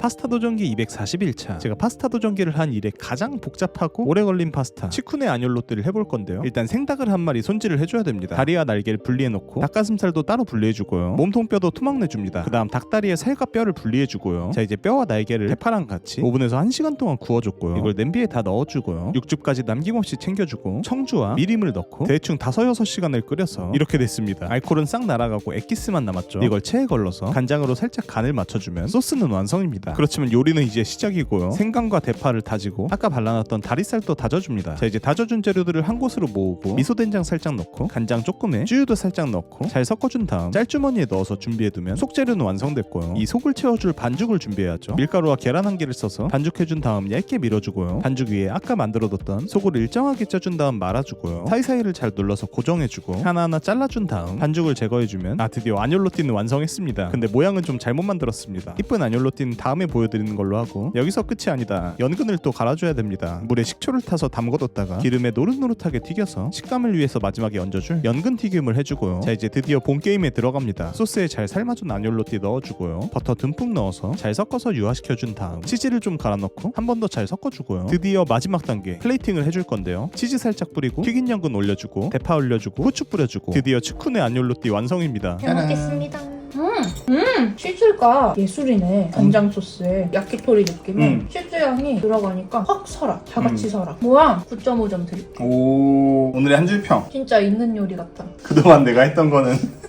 파스타 도전기 241차. 제가 파스타 도전기를 한 일에 가장 복잡하고 오래 걸린 파스타 치쿠네 아뇰로띠를 해볼 건데요. 일단 생닭을 한 마리 손질을 해줘야 됩니다. 다리와 날개를 분리해놓고 닭가슴살도 따로 분리해주고요. 몸통뼈도 토막내줍니다. 그 다음 닭다리의 살과 뼈를 분리해주고요. 자 이제 뼈와 날개를 대파랑 같이 오븐에서 1시간 동안 구워줬고요. 이걸 냄비에 다 넣어주고요. 육즙까지 남김없이 챙겨주고 청주와 미림을 넣고 대충 5, 6시간을 끓여서 이렇게 됐습니다. 알코올은 싹 날아가고 액기스만 남았죠. 이걸 체에 걸러서 간장으로 살짝 간을 맞춰주면 소스는 완성입니다 그렇지만 요리는 이제 시작이고요. 생강과 대파를 다지고 아까 발라놨던 다리살도 다져줍니다. 자 이제 다져준 재료들을 한 곳으로 모으고 미소 된장 살짝 넣고 간장 조금에 쯔유도 살짝 넣고 잘 섞어준 다음 짤주머니에 넣어서 준비해두면 속재료는 완성됐고요. 이 속을 채워줄 반죽을 준비해야죠. 밀가루와 계란 한 개를 써서 반죽해준 다음 얇게 밀어주고요. 반죽 위에 아까 만들어뒀던 속을 일정하게 쪄준 다음 말아주고요. 사이사이를 잘 눌러서 고정해주고 하나하나 잘라준 다음 반죽을 제거해주면 아 드디어 아뇰로띠는 완성했습니다. 근데 모양은 좀 잘못 만들었습니다. 이쁜 아뇰로띠는 다음에 보여드리는 걸로 하고 여기서 끝이 아니다. 연근을 또 갈아줘야 됩니다. 물에 식초를 타서 담궈뒀다가 기름에 노릇노릇하게 튀겨서 식감을 위해서 마지막에 얹어줄 연근 튀김을 해주고요 자 이제 드디어 본 게임에 들어갑니다. 소스에 잘 삶아준 아뇰로띠 넣어주고요. 버터 듬뿍 넣어서 잘 섞어서 유화시켜준 다음 치즈를 좀 갈아 넣고 한 번 더 잘 섞어주고요. 드디어 마지막 단계 플레이팅을 해줄 건데요. 치즈 살짝 뿌리고 튀긴 연근 올려주고 대파 올려주고 후추 뿌려주고 드디어 치쿠네 아뇰로띠 완성입니다. 잘 먹겠습니다. 음, 음, 치즈가 예술이네. 간장 소스에 야키토리 느낌에 음. 치즈 향이 들어가니까 확 살아. 다 같이 음. 살아. 모양 9.5점 드릴게. 오 오늘의 한 줄평 진짜 있는 요리 같다. 그동안 내가 했던 거는